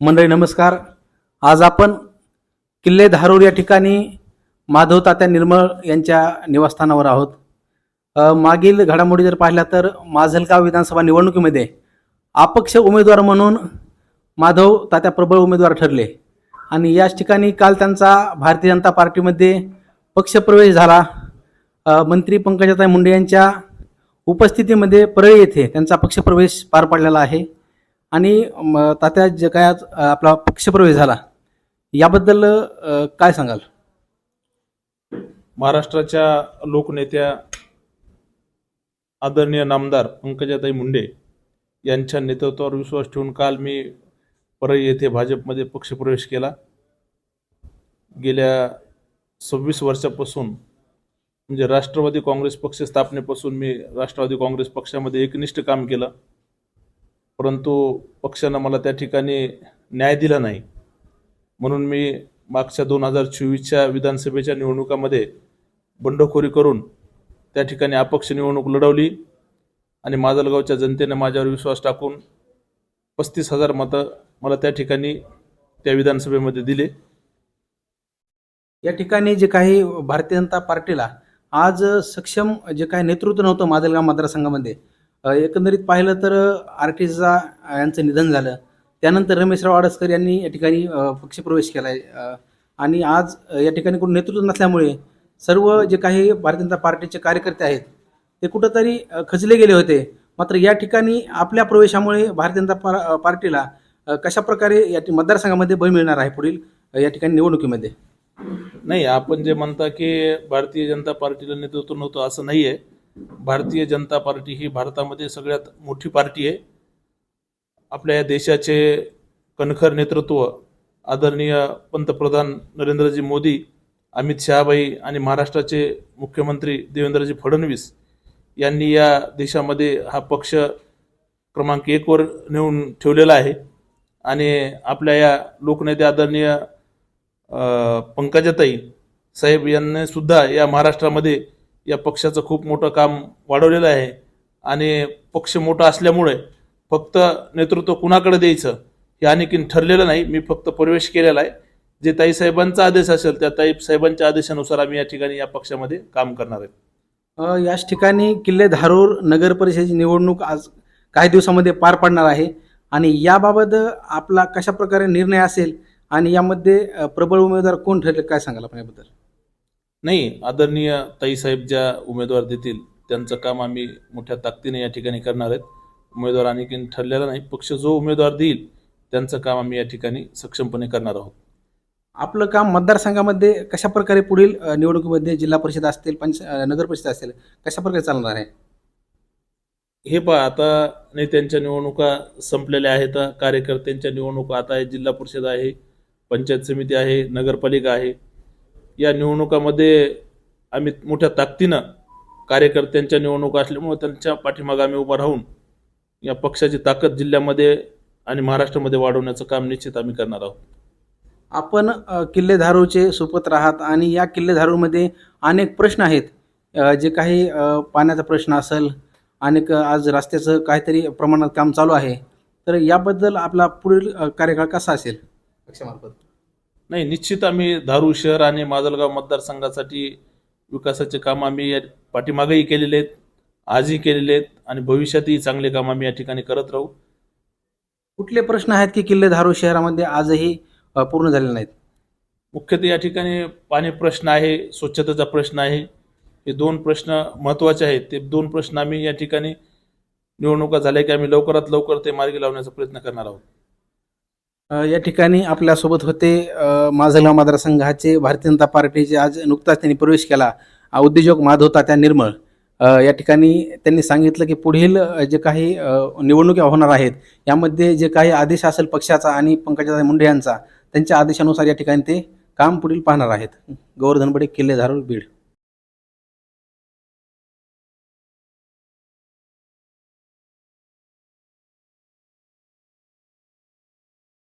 मंडळी नमस्कार. आज आपण किल्ले धारूर या ठिकाणी माधव तात्या निर्मळ यांच्या निवासस्थानावर आहोत. मागील घडामोडी जर पाहिल्या तर माजलगाव विधानसभा निवडणुकीमध्ये अपक्ष उमेदवार म्हणून माधव तात्या प्रबळ उमेदवार ठरले. आणि याच ठिकाणी काल त्यांचा भारतीय जनता पार्टीमध्ये पक्षप्रवेश झाला. मंत्री पंकजाताई मुंडे यांच्या उपस्थितीमध्ये परळी येथे त्यांचा पक्षप्रवेश पार पाडलेला आहे. आणि तात्या जे काय आज आपला पक्षप्रवेश झाला याबद्दल काय सांगाल? महाराष्ट्राच्या लोकनेत्या आदरणीय नामदार पंकजाताई मुंडे यांच्या नेतृत्वावर विश्वास ठेवून काल मी परळी येथे भाजपमध्ये पक्षप्रवेश केला. गेल्या सव्वीस वर्षापासून म्हणजे राष्ट्रवादी काँग्रेस पक्ष स्थापनेपासून मी राष्ट्रवादी काँग्रेस पक्षामध्ये एकनिष्ठ काम केलं. परंतु पक्षानं मला त्या ठिकाणी न्याय दिला नाही. म्हणून मी मागच्या दोन हजार चोवीसच्या विधानसभेच्या निवडणुकामध्ये बंडखोरी करून त्या ठिकाणी अपक्ष निवडणूक लढवली आणि माजलगावच्या जनतेने माझ्यावर विश्वास टाकून पस्तीस हजार मतं मला त्या ठिकाणी त्या विधानसभेमध्ये दिले. या ठिकाणी जे काही भारतीय जनता पार्टीला आज सक्षम जे काही नेतृत्व नव्हतं माजलगाव मतदारसंघामध्ये एकंदरीत पाहिलं तर आर टी यांचं निधन झालं. त्यानंतर रमेशराव आडसकर यांनी या ठिकाणी पक्षप्रवेश केला आहे आणि आज या ठिकाणी कोण नेतृत्व नसल्यामुळे सर्व जे काही भारतीय जनता पार्टीचे कार्यकर्ते आहेत ते कुठंतरी खचले गेले होते. मात्र या ठिकाणी आपल्या प्रवेशामुळे भारतीय जनता पा पार्टीला कशा प्रकारे या मतदारसंघामध्ये बळ मिळणार आहे पुढील या ठिकाणी निवडणुकीमध्ये? नाही आपण जे म्हणता की भारतीय जनता पार्टीला नेतृत्व नव्हतं असं नाही आहे भारतीय जनता पार्टी ही भारतामध्ये सगळ्यात मोठी पार्टी आहे. आपल्या या देशाचे कणखर नेतृत्व आदरणीय पंतप्रधान नरेंद्रजी मोदी अमित शहाबाई आणि महाराष्ट्राचे मुख्यमंत्री देवेंद्रजी फडणवीस यांनी या देशामध्ये हा पक्ष क्रमांक एकवर नेऊन ठेवलेला आहे. आणि आपल्या या लोकनेते आदरणीय पंकजाताई साहेब यांनी सुद्धा या महाराष्ट्रामध्ये या पक्षाचं खूप मोठं काम वाढवलेलं आहे. आणि पक्ष मोठा असल्यामुळे फक्त नेतृत्व कुणाकडे द्यायचं हे आणखीन ठरलेलं नाही. मी फक्त प्रवेश केलेला आहे. जे ताईसाहेबांचा आदेश असेल त्या ताई साहेबांच्या आदेशानुसार आम्ही या ठिकाणी या पक्षामध्ये काम करणार आहे. याच ठिकाणी किल्ले धारूर नगर परिषदेची निवडणूक आज काही दिवसामध्ये पार पडणार आहे. आणि याबाबत आपला कशा प्रकारे निर्णय असेल आणि यामध्ये प्रबळ उमेदवार कोण ठरेल काय सांगाल आपण याबद्दल? नाही आदरणीय ताईसाहेब ज्या उमेदवार देतील त्यांचं काम आम्ही मोठ्या ताकदीने या ठिकाणी करणार आहेत. उमेदवार आणखीन ठरलेला नाही पक्ष जो उमेदवार देईल त्यांचं काम आम्ही या ठिकाणी सक्षमपणे करणार आहोत. आपलं काम मतदारसंघामध्ये कशा प्रकारे पुढील निवडणुकीमध्ये जिल्हा परिषद असतील पंच नगर परिषद असेल कशा प्रकारे चालणार आहे? हे पहा आता नेत्यांच्या निवडणुका संपलेल्या आहेत कार्यकर्त्यांच्या निवडणुका आता आहे जिल्हा परिषद आहे पंचायत समिती आहे नगरपालिका आहे या निवडणुकामध्ये आम्ही मोठ्या ताकदीनं कार्यकर्त्यांच्या निवडणुका असल्यामुळे त्यांच्या पाठीमागे आम्ही उभा राहून या पक्षाची ताकद जिल्ह्यामध्ये आणि महाराष्ट्रामध्ये वाढवण्याचं काम निश्चित आम्ही करणार आहोत. आपण अ, किल्ले धारूरचे सुपुत्र आहात आणि या किल्ले धारूरमध्ये अनेक प्रश्न आहेत. जे काही पाण्याचा प्रश्न असेल अनेक आज रस्त्याचं काहीतरी प्रमाणात काम चालू आहे. तर याबद्दल आपला पुढील कार्यकाळ कसा असेल? पक्षामार्फत. नाही निश्चित आम्ही धारूर शहर आणि माजलगाव मतदारसंघासाठी विकासाचे काम आम्ही या पाठीमागेही केलेले आहेत आजही केलेले आहेत आणि भविष्यातही चांगले काम आम्ही या ठिकाणी करत राहू. कुठले प्रश्न आहेत की किल्ले धारूर शहरामध्ये आजही अ, पूर्ण झालेले नाहीत? मुख्यतः या ठिकाणी पाणी प्रश्न आहे स्वच्छतेचा प्रश्न आहे. हे दोन प्रश्न महत्त्वाचे आहेत. ते दोन प्रश्न आम्ही या ठिकाणी निवडणुका झाल्या की आम्ही लवकरात लवकर ते मार्गी लावण्याचा प्रयत्न करणार आहोत. या ठिकाणी आपल्यासोबत होते माझलगाव मतदारसंघाचे भारतीय जनता पार्टीचे आज नुकताच त्यांनी प्रवेश केला. उद्योजक माधव तात्या निर्मळ. या ठिकाणी त्यांनी सांगितलं की पुढील जे काही निवडणुकी निवडणुका होणार आहेत यामध्ये जे काही आदेश असेल पक्षाचा आणि पंकजाताई मुंडे यांचा त्यांच्या आदेशानुसार या ठिकाणी ते काम पुढील पाहणार आहेत. गोवर्धनबडे किल्ले धारूर बीड.